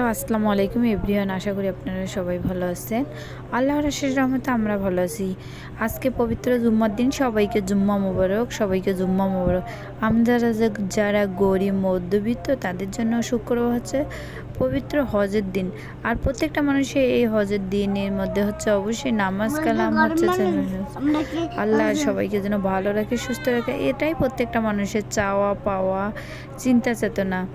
Hello আসসালামু আলাইকুম everyone আশা করি আপনারা সবাই ভালো আছেন। আল্লাহর শেষ রহমতে আমরা ভালো আছি। আজকে পবিত্র জুম্মার দিন সবাইকে জুম্মা মোবারক সবাইকে জুম্মা মোবারক। আমরা যে- যারা গরিব মধ্যবিত্ত তাদের জন্য শুক্রবার হচ্ছে পবিত্র হজের দিন। আর প্রত্যেকটা মানুষের এই হজের দিনের মধ্যে হচ্ছে অবশ্যই নামাজ কালাম হচ্ছে আল্লাহ সবাইকে যেন ভালো রাখে সুস্থ রাখে এটাই প্রত্যেকটা মানুষের চাওয়া পাওয়া চিন্তা চেতনা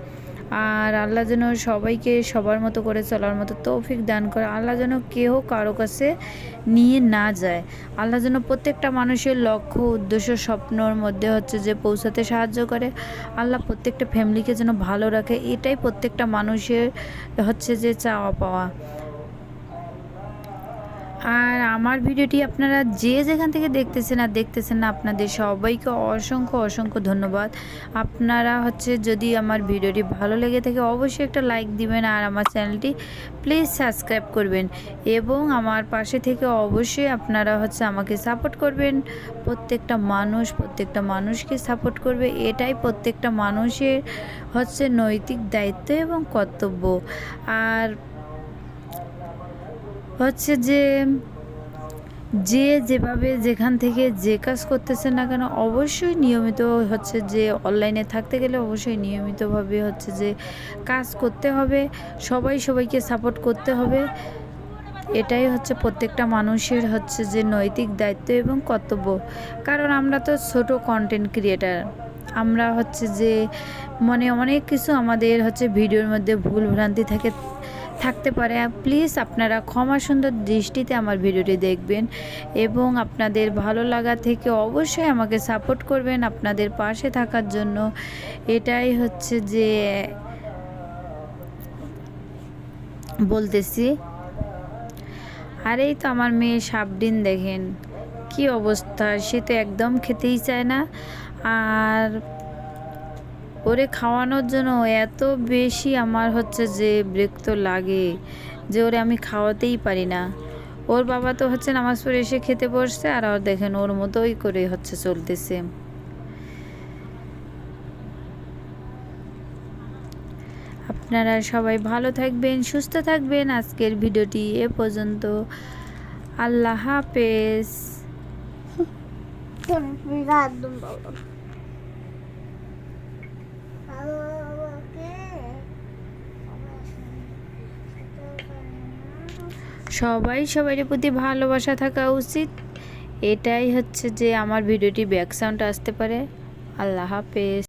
আর আল্লাহ যেন সবাইকে সবার মতো করে চলার মতো তৌফিক দান করে। আল্লাহ যেন কেউ কারও কাছে নিয়ে না যায়। আল্লাহ যেন প্রত্যেকটা মানুষের লক্ষ্য, উদ্দেশ্য, স্বপ্নর মধ্যে হচ্ছে যে পৌঁছাতে সাহায্য করে। আল্লাহ প্রত্যেকটা ফ্যামিলিকে যেন ভালো রাখে। এটাই প্রত্যেকটা মানুষের হচ্ছে যে চাওয়া পাওয়া আর আমার ভিডিওটি আপনারা যে যেখান থেকে দেখতেছেন আর দেখতেছেন না, আপনাদের সবাইকে অসংখ্য অসংখ্য ধন্যবাদ। আপনারা হচ্ছে যদি আমার ভিডিওটি ভালো লেগে থাকে, অবশ্যই একটা লাইক দিবেন আর আমার চ্যানেলটি প্লিজ সাবস্ক্রাইব করবেন। এবং আমার পাশে থেকে অবশ্যই আপনারা হচ্ছে আমাকে সাপোর্ট করবেন। প্রত্যেকটা মানুষ, প্রত্যেকটা মানুষকে সাপোর্ট করবে। এটাই প্রত্যেকটা মানুষের হচ্ছে নৈতিক দায়িত্ব এবং কর্তব্য। আর হচ্ছে যে যে যেভাবে যেখান থেকে যে কাজ করতেছে না কেন, অবশ্যই নিয়মিত হচ্ছে যে অনলাইনে থাকতে গেলে অবশ্যই নিয়মিতভাবে হচ্ছে যে কাজ করতে হবে। সবাই সবাইকে সাপোর্ট করতে হবে। এটাই হচ্ছে প্রত্যেকটা মানুষের হচ্ছে যে নৈতিক দায়িত্ব এবং কর্তব্য। কারণ আমরা তো ছোট কন্টেন্ট ক্রিয়েটার আমরা হচ্ছে যে মানে অনেক কিছু আমাদের হচ্ছে ভিডিওর মধ্যে ভুল ভ্রান্তি থাকে। থাকতে পারে। প্লিজ আপনারা ক্ষমা সুন্দর দৃষ্টিতে আমার ভিডিওটি দেখবেন এবং আপনাদের ভালো লাগা থেকে অবশ্যই আমাকে সাপোর্ট করবেন আপনাদের পাশে থাকার জন্য। এটাই হচ্ছে যে বলতেছি। আর এই তো আমার মেয়ে সাবডিন দেখেন, কি অবস্থা? সে তো একদম খেতেই চায় না। আর ওরে খাওয়ানোর জন্য এত বেশি আমার হচ্ছে যে বিরক্ত লাগে যে ওরে আমি খাওয়াতেই পারি না। ওর বাবা তো হচ্ছে নামাজ পড়ে এসে খেতে বসছে আর ওর দেখেন ওর মতোই করে হচ্ছে চলতেছে। আপনারা সবাই ভালো থাকবেন, সুস্থ থাকবেন। আজকের ভিডিওটি এ পর্যন্ত। আল্লাহ হাফেজ। সবাই সবাইয়ের প্রতি ভালোবাসা থাকা উচিত। এটাই হচ্ছে যে আমার ভিডিওটি ব্যাক সাউন্ড আসতে পারে। আল্লাহ হাফেজ।